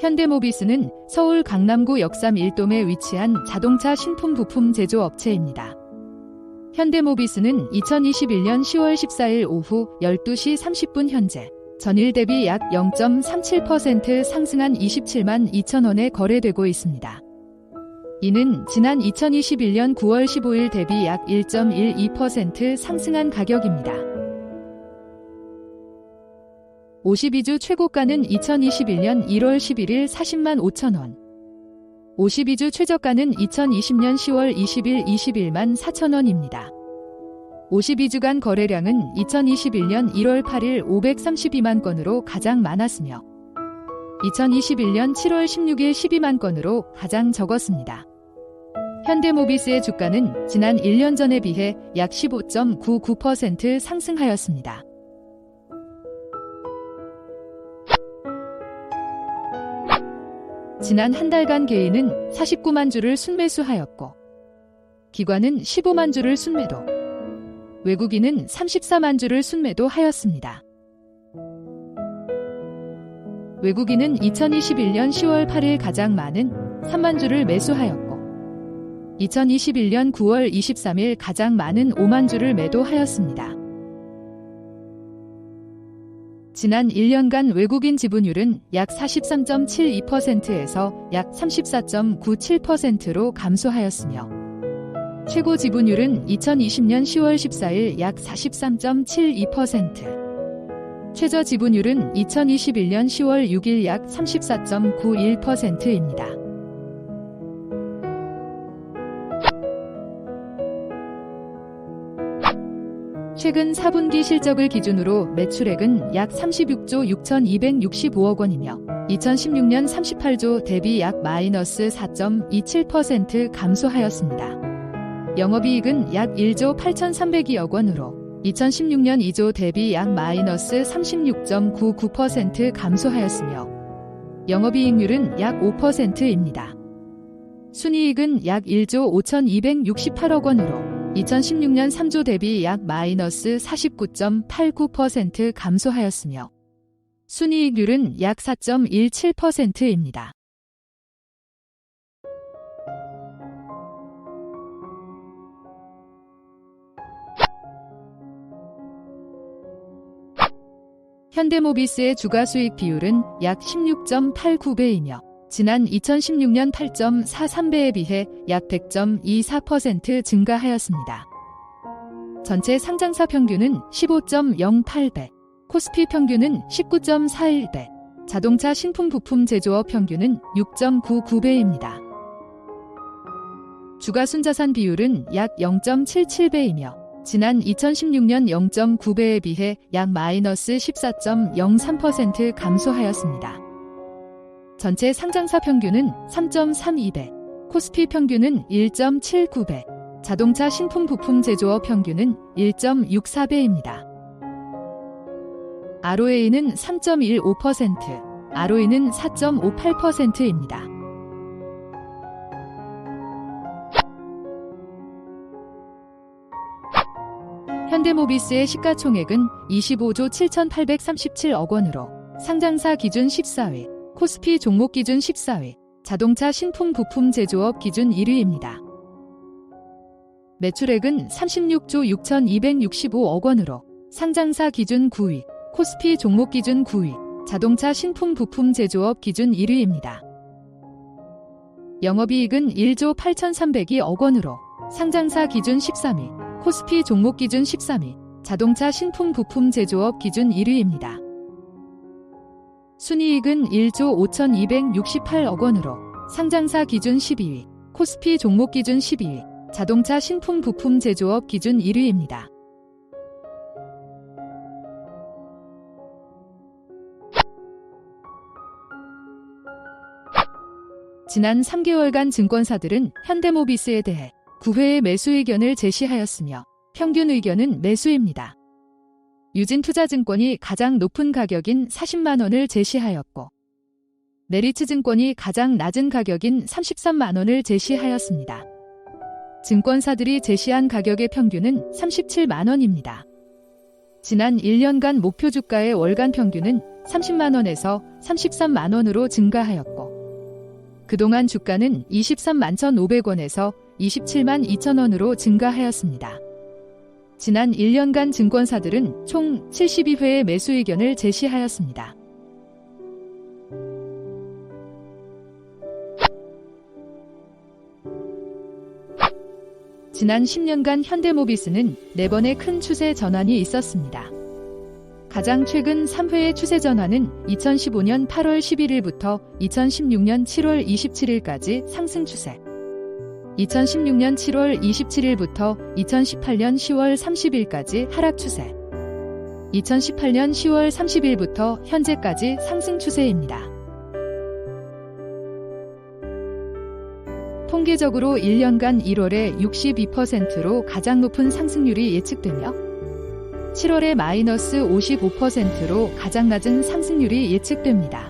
현대모비스는 서울 강남구 역삼 1동에 위치한 자동차 신품 부품 제조 업체입니다. 현대모비스는 2021년 10월 14일 오후 12시 30분 현재 전일 대비 약 0.37% 상승한 27만 2천 원에 거래되고 있습니다. 이는 지난 2021년 9월 15일 대비 약 1.12% 상승한 가격입니다. 52주 최고가는 2021년 1월 11일 40만 5천 원. 52주 최저가는 2020년 10월 20일 21만 4천 원입니다. 52주간 거래량은 2021년 1월 8일 532만 건으로 가장 많았으며 2021년 7월 16일 12만 건으로 가장 적었습니다. 현대모비스의 주가는 지난 1년 전에 비해 약 15.99% 상승하였습니다. 지난 한 달간 개인은 49만 주를 순매수하였고 기관은 15만 주를 순매도 외국인은 34만 주를 순매도하였습니다. 외국인은 2021년 10월 8일 가장 많은 3만 주를 매수하였고 2021년 9월 23일 가장 많은 5만 주를 매도하였습니다. 지난 1년간 외국인 지분율은 약 43.72%에서 약 34.97%로 감소하였으며 최고 지분율은 2020년 10월 14일 약 43.72%, 최저 지분율은 2021년 10월 6일 약 34.91%입니다. 최근 4분기 실적을 기준으로 매출액은 약 36조 6,265억 원이며 2016년 38조 대비 약 마이너스 4.27% 감소하였습니다. 영업이익은 약 1조 8,302억 원으로 2016년 2조 대비 약 마이너스 36.99% 감소하였으며 영업이익률은 약 5%입니다. 순이익은 약 1조 5,268억 원으로 2016년 3조 대비 약 마이너스 49.89% 감소하였으며 순이익률은 약 4.17%입니다. 현대모비스의 주가 수익 비율은 약 16.89배이며 지난 2016년 8.43배에 비해 약 100.24% 증가하였습니다. 전체 상장사 평균은 15.08배, 코스피 평균은 19.41배, 자동차 신품 부품 제조업 평균은 6.99배입니다. 주가 순자산 비율은 약 0.77배이며 지난 2016년 0.9배에 비해 약 마이너스 14.03% 감소하였습니다. 전체 상장사 평균은 3.32배, 코스피 평균은 1.79배, 자동차 신품 부품 제조업 평균은 1.64배입니다. ROA는 3.15%, ROE는 4.58%입니다. 현대모비스의 시가총액은 25조 7,837억 원으로 상장사 기준 14위, 코스피 종목 기준 14위, 자동차 신품 부품 제조업 기준 1위입니다. 매출액은 36조 6,265억 원으로 상장사 기준 9위, 코스피 종목 기준 9위, 자동차 신품 부품 제조업 기준 1위입니다. 영업이익은 1조 8,302억 원으로 상장사 기준 13위, 코스피 종목 기준 13위, 자동차 신품 부품 제조업 기준 1위입니다. 순이익은 1조 5,268억 원으로 상장사 기준 12위, 코스피 종목 기준 12위, 자동차 신품 부품 제조업 기준 1위입니다. 지난 3개월간 증권사들은 현대모비스에 대해 9회의 매수 의견을 제시하였으며 평균 의견은 매수입니다. 유진투자증권이 가장 높은 가격인 40만 원을 제시하였고 메리츠증권이 가장 낮은 가격인 33만 원을 제시하였습니다. 증권사들이 제시한 가격의 평균은 37만 원입니다. 지난 1년간 목표 주가의 월간 평균은 30만 원에서 33만 원으로 증가하였고 그동안 주가는 23만 1,500원에서 27만 2천 원으로 증가하였습니다. 지난 1년간 증권사들은 총 72회의 매수 의견을 제시하였습니다. 지난 10년간 현대모비스는 4번의 큰 추세 전환이 있었습니다. 가장 최근 3회의 추세 전환은 2015년 8월 11일부터 2016년 7월 27일까지 상승 추세. 2016년 7월 27일부터 2018년 10월 30일까지 하락 추세. 2018년 10월 30일부터 현재까지 상승 추세입니다. 통계적으로 1년간 1월에 62%로 가장 높은 상승률이 예측되며 7월에 마이너스 55%로 가장 낮은 상승률이 예측됩니다.